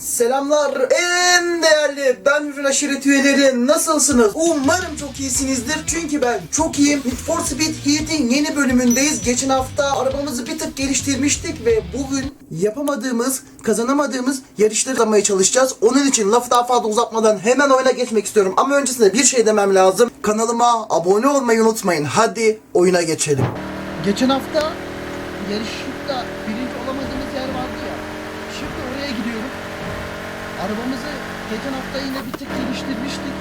Selamlar en değerli ben Hürrün Aşiret üyeleri nasılsınız? Umarım çok iyisinizdir çünkü ben çok iyiyim. Need for Speed Heat'in yeni bölümündeyiz. Geçen hafta arabamızı bir tık geliştirmiştik ve bugün yapamadığımız, kazanamadığımız yarışları yapmaya çalışacağız. Onun için lafı daha fazla uzatmadan hemen oyuna geçmek istiyorum. Ama öncesinde bir şey demem lazım. Kanalıma abone olmayı unutmayın. Hadi oyuna geçelim. Geçen hafta yarışta Arabamızı geçen hafta yine bir tık geliştirmiştik.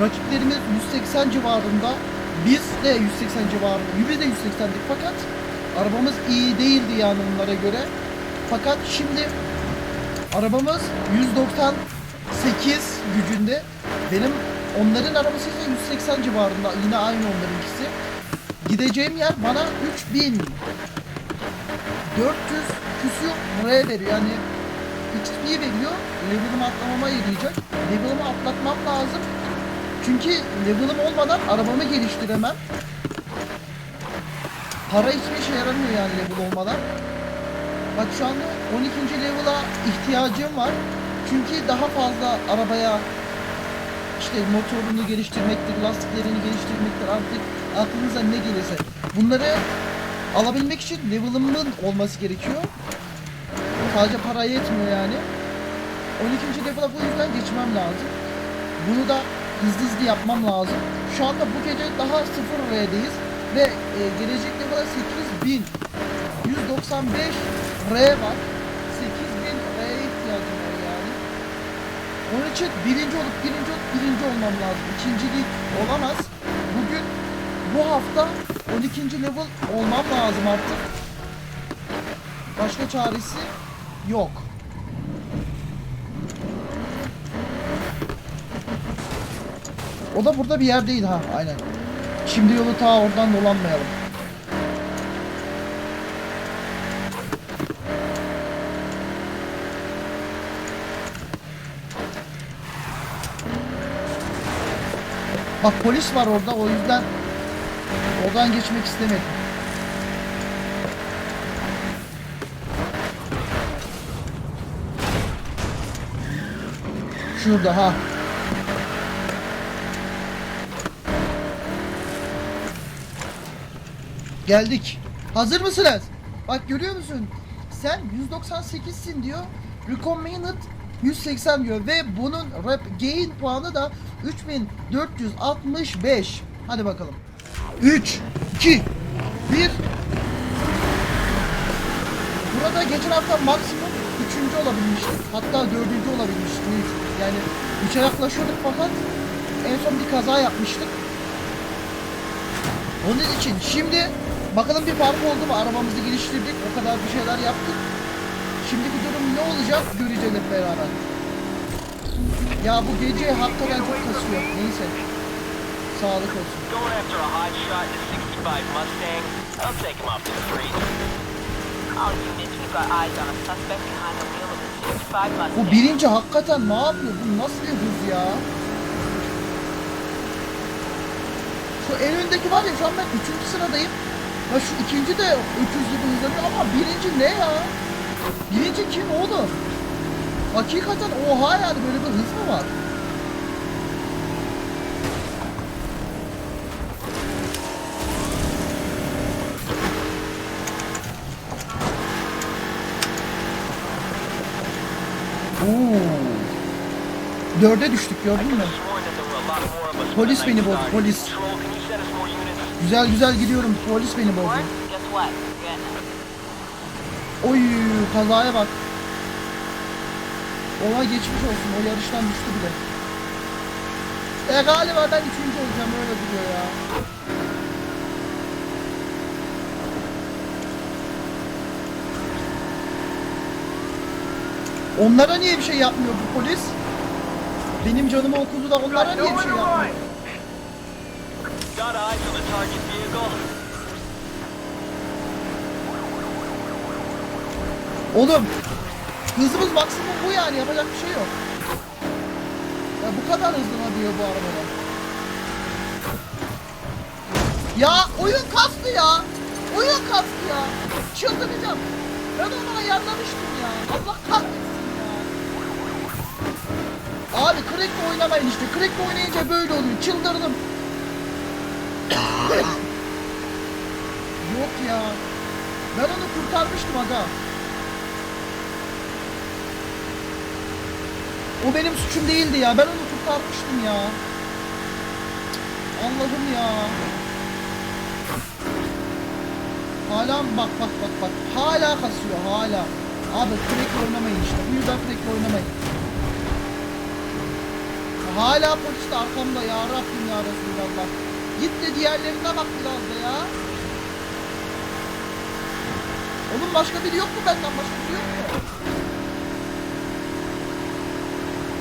Rakiplerimiz 180 civarında. Biz de 180 civarında. Biz de 180'dik fakat arabamız iyi değildi yani onlara göre. Fakat şimdi arabamız 198 gücünde. Benim onların arabası ise 180 civarında. Yine aynı onlarınkisi. Gideceğim yer bana 3000 400 küsür buraya veriyor. Yani XP veriyor. Level'ımı atlamama yarayacak. Level'ımı atlatmam lazım. Çünkü level'ım olmadan arabamı geliştiremem. Para hiçbir işe yaramıyor yani level olmadan. Bak şu anda 12. level'a ihtiyacım var. Çünkü daha fazla arabaya işte motorunu geliştirmektir, lastiklerini geliştirmektir artık aklınıza ne gelirse. Bunları alabilmek için level'ımın olması gerekiyor. Sadece para yetmiyor yani. 12. level'a bu yüzden geçmem lazım. Bunu da hızlı hızlı yapmam lazım. Şu anda bu gece daha 0 R'deyiz ve e, gelecek level'a 8000 195 R var. 8000 R'ye ihtiyacım var yani. Onun için birinci olup birinci olup birinci olmam lazım. İkincilik olamaz. Bugün bu hafta 12. level olmam lazım artık. Başka çaresi yok. O da burada bir yerdeydi ha aynen. Şimdi yolu ta oradan dolanmayalım. Bak polis var orada o yüzden oradan geçmek istemedim. Şurada ha. Geldik. Hazır mısınız? Bak görüyor musun? Sen 198'sin diyor. Recommended 180 diyor ve bunun rap gain puanı da 3465. Hadi bakalım. 3 2 1 Burada geçen hafta maksimum 3. olabilmiştik. Hatta 4. olabilmiştik. Yani 3'e yaklaşıyorduk fakat en son bir kaza yapmıştık. Onun için şimdi bakalım bir fark oldu mu? Arabamızı geliştirdik. O kadar bir şeyler yaptık. Şimdi bir durum ne olacak göreceğiz hep beraber. Ya bu gece hakikaten çok kasıyor. Neyse. Sağlık olsun. Going after a hot shot in a 65 Mustang. I'll take him off behind the a 65 Mustang. Bu birinci hakikaten ne yapıyor? Bu nasıl bir hız ya? Şu en öndeki var ya şu an ben üçüncü sıradayım. Ya şu ikinci de 300 gibi hızlanıyor ama birinci ne ya? Birinci kim oğlum? Hakikaten oha yani böyle bir hız mı var? Oo. Dörde düştük gördün mü? Polis beni bozdu, polis. Güzel güzel gidiyorum. Polis beni bozdu. Oy kazaya bak. Olay geçmiş olsun. O yarıştan düştü bile. E galiba ben üçüncü olacağım öyle duruyor ya. Onlara niye bir şey yapmıyor bu polis? Benim canımı okudu da onlara niye bir şey. Oğlum hızımız maksimum bu yani yapacak bir şey yok. Ya bu kadar hızlanabiliyor bu arabadan. Ya oyun kastı ya. Oyun kastı ya. Çıldıracağım. Ben onu ayarlamıştım ya. Allah kahretsin. Crackle oynamayın işte. Crackle oynayınca böyle oluyor. Çıldırdım. Yok ya. Ben onu kurtarmıştım aga. O benim suçum değildi ya. Ben onu kurtarmıştım ya. Allah'ım ya. Hala bak bak bak bak. Hala kasıyor hala. Abi crack oynamayın işte. Bu yüzden crack oynamayın. Hala polis de arkamda ya Rabbim ya Resulallah. Git de diğerlerine bak biraz da ya. Oğlum başka biri yok mu benden başka biri yok mu?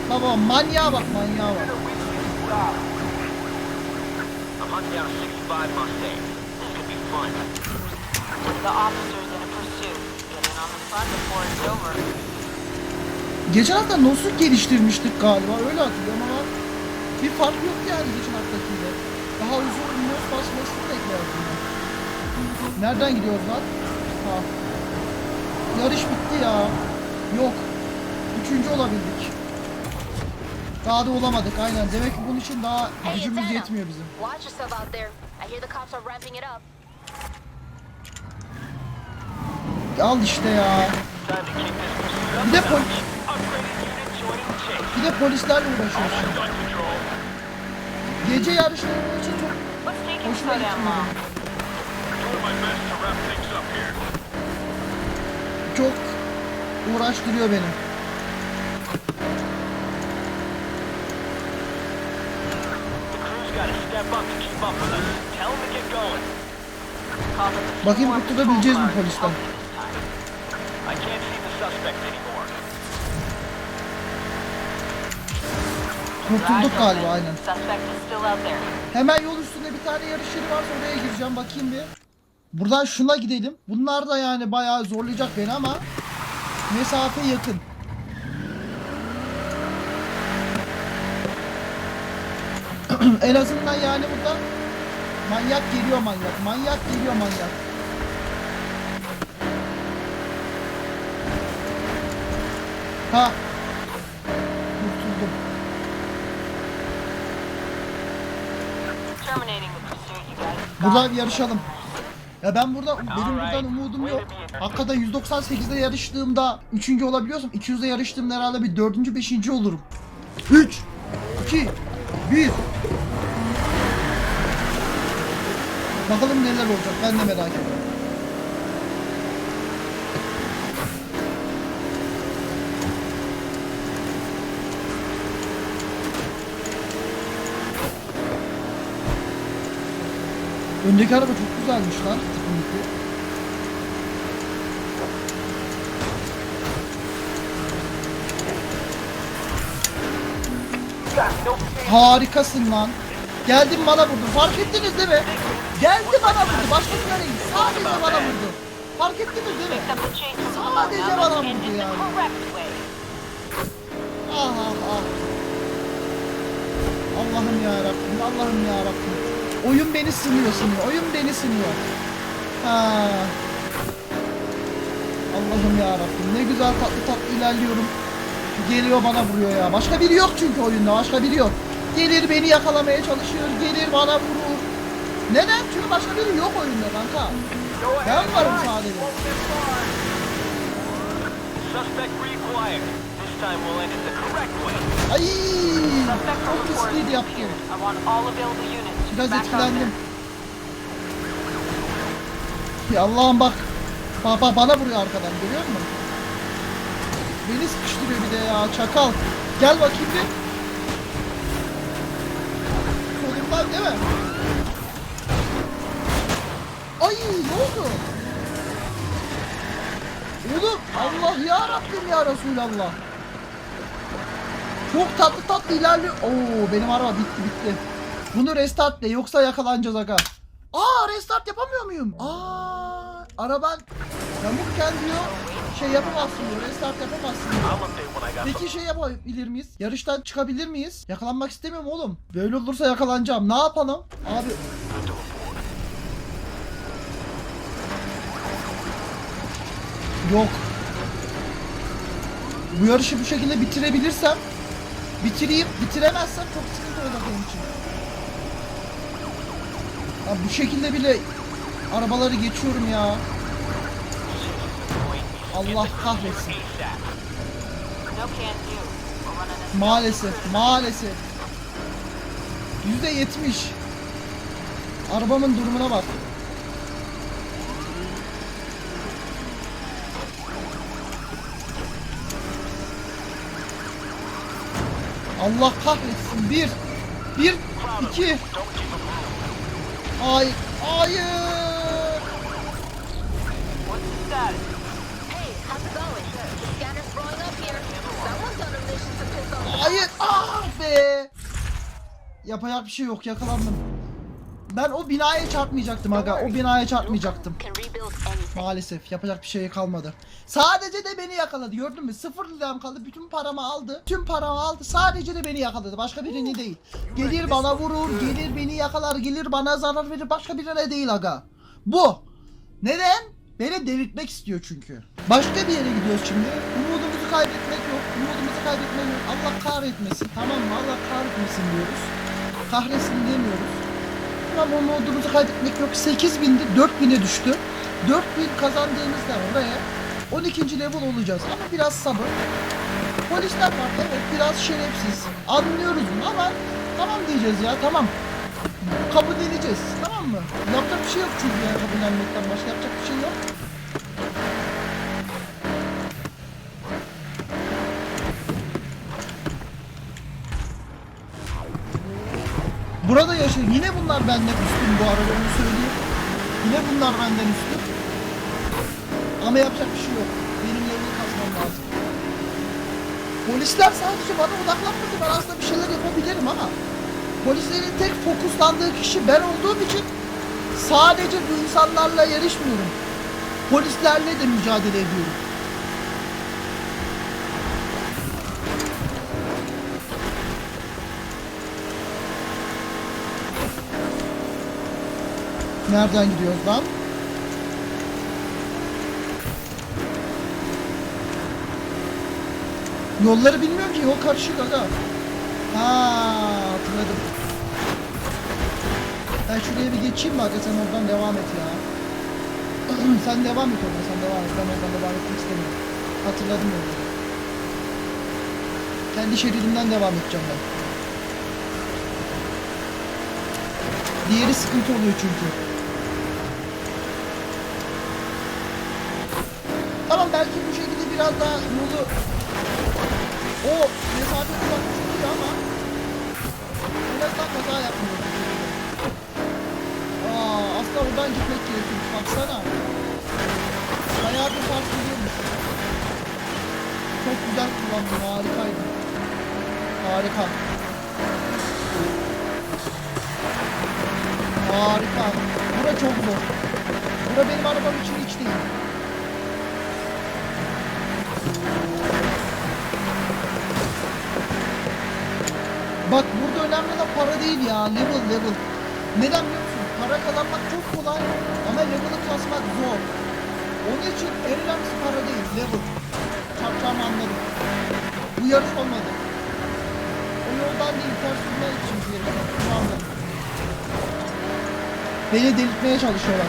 Baba manyağa bak manyağa bak. I'm hunting down a 65 Mustang. This could be fun. The officer's in a pursuit. Get in on the front before it's over. Geçen hafta Nos'u geliştirmiştik galiba öyle hatırlıyorum ama bir fark yok yani geçen haftakiyle. Daha uzun Nos basmasını beklerdim ben. Nereden gidiyoruz lan? Ha. Yarış bitti ya. Yok. Üçüncü olabildik. Daha da olamadık aynen. Demek ki bunun için daha gücümüz yetmiyor bizim. Al işte ya. Bir de, a bir de polislerle control. Gece yarışları için çok hoşuma gitmiyor. Çok uğraştırıyor beni. Bakayım kurtulabileceğiz mi polisten? I can't see the suspects anymore. Kurtulduk galiba aynen. Hemen yol üstünde bir tane yarış yeri varsa oraya gireceğim bakayım bir. Buradan şuna gidelim. Bunlar da yani bayağı zorlayacak beni ama mesafe yakın. en azından yani burada manyak geliyor manyak. Manyak geliyor manyak. Ha. Buradan yarışalım. Ya ben burada benim buradan umudum yok. Hakikaten 198'de yarıştığımda 3. olabiliyorsam 200'de yarıştığımda herhalde bir 4. 5. olurum. 3 2 1 Bakalım neler olacak ben de merak ediyorum. Öndeki araba çok güzelmiş lan. Harikasın lan. Geldim bana vurdu. Fark ettiniz değil mi? Geldi bana vurdu. Başkasına değil. Sadece bana vurdu. Fark ettiniz değil mi? Sadece bana vurdu yani. Ah ah ah. Allah'ım ya. Allah'ım ya. Oyun beni sınıyor sınıyor. Oyun beni sınıyor. Ha. Allah'ım ya Rabbim. Ne güzel tatlı tatlı ilerliyorum. Geliyor bana vuruyor ya. Başka biri yok çünkü oyunda. Başka biri yok. Gelir beni yakalamaya çalışıyor. Gelir bana vurur. Neden? Çünkü başka biri yok oyunda kanka. Ben varım sadece. Ay! Çok report riskiydi yaptım. Biraz etkilendim. there. Ya Allah'ım bak. Bak bak bana vuruyor arkadan görüyor musun? Beni sıkıştırıyor bir de ya çakal. Gel bakayım bir. Kolumdan değil mi? Ay ne oldu? Oğlum Allah ya Rabbim ya Resulallah. Çok tatlı tatlı ilerliyor. Oo benim araba bitti bitti. Bunu restartle yoksa yakalanacağız aga. Aa restart yapamıyor muyum? Aa araban yamukken diyor şey yapamazsın diyor restart yapamazsın diyor. Peki şey yapabilir miyiz? Yarıştan çıkabilir miyiz? Yakalanmak istemiyorum oğlum. Böyle olursa yakalanacağım. Ne yapalım? Abi Yok. Bu yarışı bu şekilde bitirebilirsem Bitireyim. Bitiremezsem çok sıkıntı olacak benim için. Abi bu şekilde bile arabaları geçiyorum ya. Allah kahretsin. Maalesef, maalesef. Yüzde yetmiş. Arabamın durumuna bak. Allah kahretsin. Bir, bir, iki. Hayır, hayır. Hayır, ah be. Yapacak bir şey yok, yakalandım. Ben o binaya çarpmayacaktım aga, o binaya çarpmayacaktım. Maalesef yapacak bir şey kalmadı. Sadece de beni yakaladı gördün mü? Sıfır liram kaldı. Bütün paramı aldı. Tüm paramı aldı. Sadece de beni yakaladı. Başka birini değil. Gelir bana vurur. Gelir beni yakalar. Gelir bana zarar verir. Başka birine değil aga. Bu. Neden? Beni delirtmek istiyor çünkü. Başka bir yere gidiyoruz şimdi. Umudumuzu kaybetmek yok. Umudumuzu kaybetmek yok. Allah kahretmesin. Tamam mı? Allah kahretmesin diyoruz. Kahretsin demiyoruz. Ama umudumuzu kaybetmek yok. 8000'di 4000'e düştü. 4000 kazandığımızda oraya 12. level olacağız ama biraz sabır. Polisler var evet biraz şerefsiz. Anlıyoruz mu ama tamam diyeceğiz ya tamam. Kabul edeceğiz tamam mı? Yapacak bir şey yok çünkü yani kabullenmekten başka yapacak bir şey yok. Burada yaşıyor. Yine bunlar benden üstün bu arada onu söyleyeyim. Yine bunlar benden üstün. Ama yapacak bir şey yok. Benim level'i kasmam lazım. Polisler sadece bana odaklanmadı. Ben aslında bir şeyler yapabilirim ama polislerin tek fokuslandığı kişi ben olduğum için sadece bu insanlarla yarışmıyorum. Polislerle de mücadele ediyorum. Nereden gidiyoruz lan? Yolları bilmiyorum ki yol karışık aga. Ha hatırladım. Ben şuraya bir geçeyim mi aga sen oradan devam et ya. sen devam et oradan sen devam et. Ben oradan devam etmek istemiyorum. Hatırladım yolları. Kendi şeridimden devam edeceğim ben. Diğeri sıkıntı oluyor çünkü. Tamam belki bu şekilde biraz daha yolu o mesafe uzakmış oluyor ama en azından kaza şekilde. Aa, aslında oradan gitmek gerekiyormuş baksana. Bayağı bir fark ediyormuş. Çok güzel kullandın harikaydı. Harika. Harika. Bura çok zor. Bura benim arabam için hiç değil. Bak burada önemli olan para değil ya. Level level. Neden biliyor musun? Para kazanmak çok kolay ama level'ı kasmak zor. Onun için en para değil. Level. Çarpacağımı anladım. Bu yarış olmadı. O yoldan değil. Ters sürme için bir yarış. Beni delirtmeye çalışıyorlar.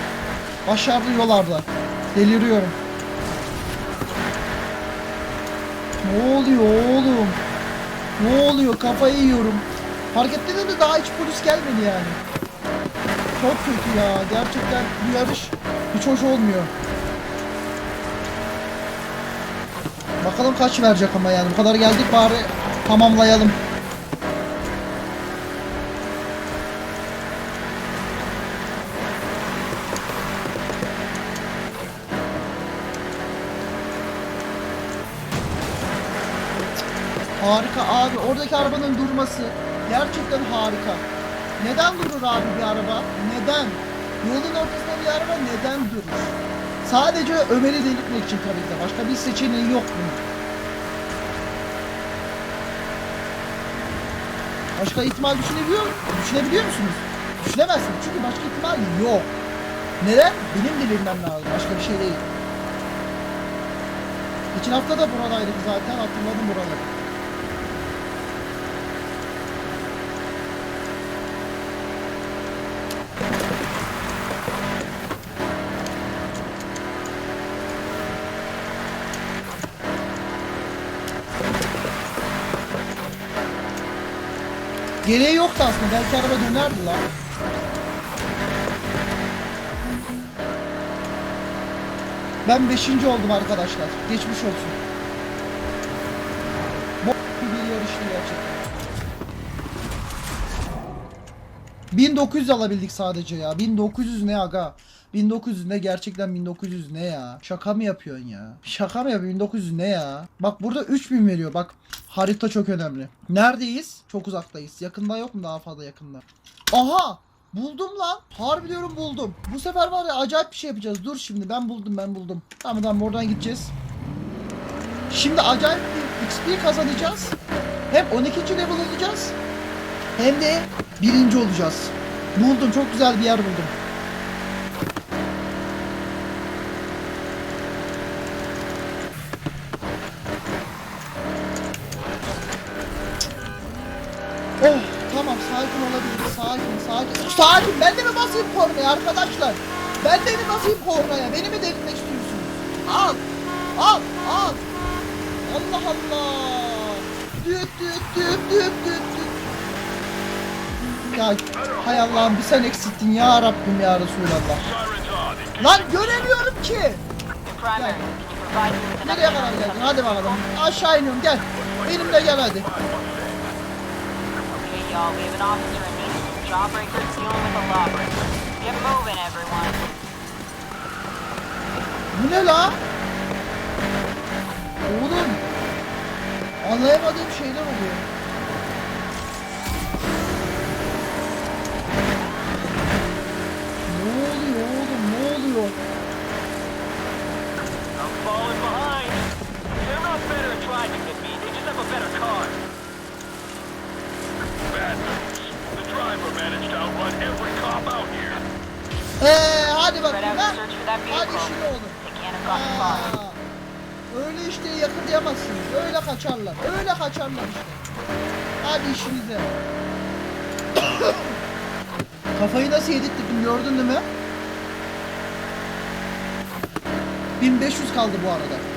Başarılı yollarda. Deliriyorum. Ne oluyor oğlum? Ne oluyor? Kafayı yiyorum. Fark ettiniz mi daha hiç polis gelmedi yani. Çok kötü ya. Gerçekten bu yarış hiç hoş olmuyor. Bakalım kaç verecek ama yani. Bu kadar geldik bari tamamlayalım. Harika abi. Oradaki arabanın durması gerçekten harika. Neden durur abi bir araba? Neden? Yolun ortasında bir araba neden durur? Sadece Ömer'i delirtmek için tabii ki de. Başka bir seçeneği yok bunun. Başka ihtimal düşünebiliyor, düşünebiliyor musunuz? Düşünemezsiniz çünkü başka ihtimal yok. Neden? Benim delirmem lazım. Başka bir şey değil. Geçen hafta da buradaydık zaten. Hatırladım buraları. Gereği yoktu aslında. Belki araba dönerdi lan. Ben 5. oldum arkadaşlar. Geçmiş olsun. Bu bir yarıştı gerçekten. 1900 alabildik sadece ya. 1900 ne aga? 1900 ne gerçekten 1900 ne ya? Şaka mı yapıyorsun ya? Şaka mı yapıyorsun? 1900 ne ya? Bak burada 3000 veriyor. Bak harita çok önemli. Neredeyiz? Çok uzaktayız. Yakında yok mu daha fazla yakında? Aha! Buldum lan. Harbi diyorum buldum. Bu sefer var ya acayip bir şey yapacağız. Dur şimdi ben buldum ben buldum. Tamam tamam oradan gideceğiz. Şimdi acayip bir XP kazanacağız. Hem 12. level olacağız. Hem de birinci olacağız. Buldum çok güzel bir yer buldum. Arkadaşlar? Ben de mi basayım kornaya? Beni mi delirtmek istiyorsunuz? Al al al. Allah Allah. Düt düt düt düt düt. Ya hay Allah'ım bir sen eksilttin ya Rabbim ya Resulallah. Lan göremiyorum ki. An Nereye kadar geldin? Hadi bakalım. Aşağı iniyorum gel. Benimle gel hadi. Y'all, we have an officer in need. Jawbreakers dealing with a lawbreaker. Get moving, everyone. Bu ne la? Oğlum. Anlayamadığım şeyler oluyor. Ne oluyor oğlum ne oluyor? I'm falling behind. They're not better at driving than me. They just have a better car. Hadi şimdi. Aa, Öyle işte yakalayamazsınız. Öyle kaçarlar. Öyle kaçarlar işte. Hadi işinize. Kafayı nasıl yedirttim gördün değil mi? 1500 kaldı bu arada.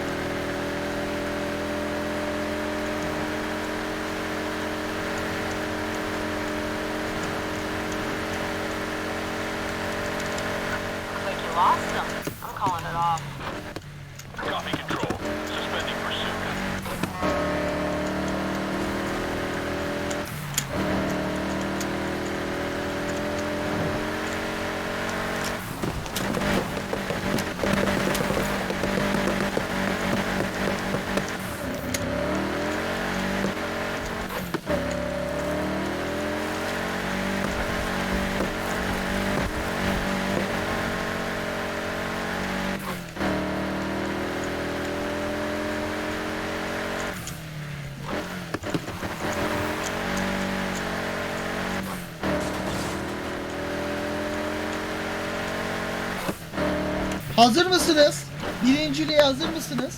Hazır mısınız? Birinciliğe hazır mısınız?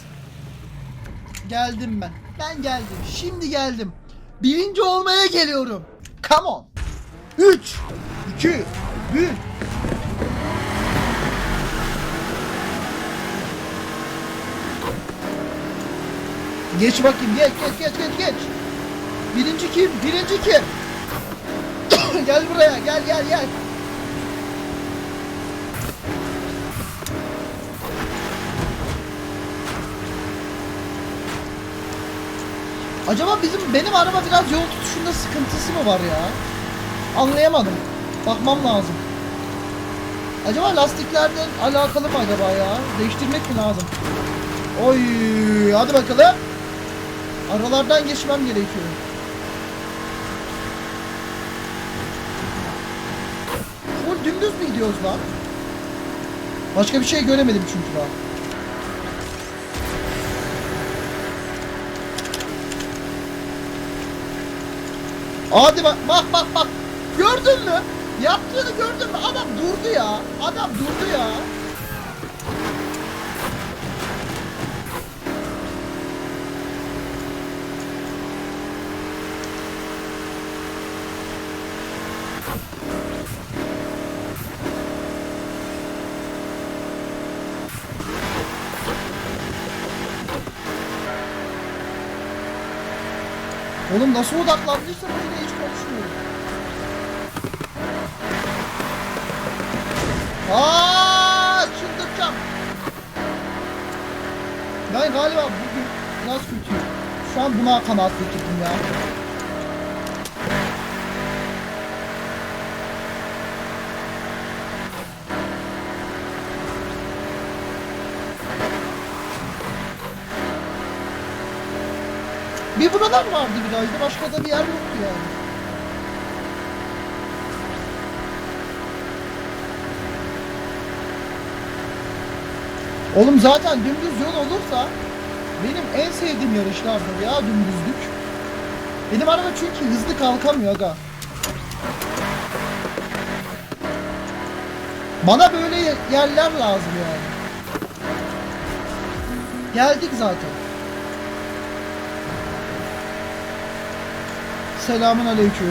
Geldim ben. Ben geldim. Şimdi geldim. Birinci olmaya geliyorum. Come on. 3 2 1 Geç bakayım. Geç geç geç geç geç. Birinci kim? Birinci kim? gel buraya. Gel gel gel. Acaba bizim benim araba biraz yol tutuşunda sıkıntısı mı var ya? Anlayamadım. Bakmam lazım. Acaba lastiklerden alakalı mı acaba ya? Değiştirmek mi lazım? Oy, hadi bakalım. Aralardan geçmem gerekiyor. Full dümdüz mü gidiyoruz lan? Başka bir şey göremedim çünkü daha. Hadi bak bak bak bak. Gördün mü? Yaptığını gördün mü? Adam durdu ya. Adam durdu ya. Oğlum nasıl odaklandıysa böyle Aa, çıldıracağım. Ben galiba bugün biraz kötüyüm. Şu an buna kanaat getirdim ya. Bir buralar vardı virajda başka da bir yer yoktu yani. Oğlum zaten dümdüz yol olursa benim en sevdiğim yarışlardır ya dümdüzlük. Benim araba çünkü hızlı kalkamıyor aga. Bana böyle ye- yerler lazım yani. Geldik zaten. Selamun aleyküm.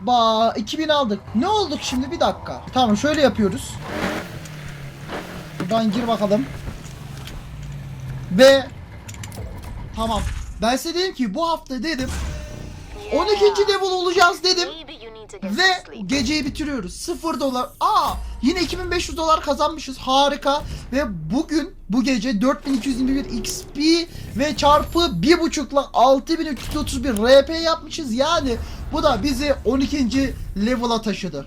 Hoppa 2000 aldık. Ne olduk şimdi bir dakika. Tamam şöyle yapıyoruz. Buradan gir bakalım. Ve tamam. Ben size dedim ki bu hafta dedim 12. level olacağız dedim. Ve geceyi bitiriyoruz. 0 dolar. Aa yine 2500 dolar kazanmışız. Harika. Ve bugün bu gece 4221 XP ve çarpı 1.5 ile 6331 RP yapmışız. Yani bu da bizi 12. level'a taşıdı.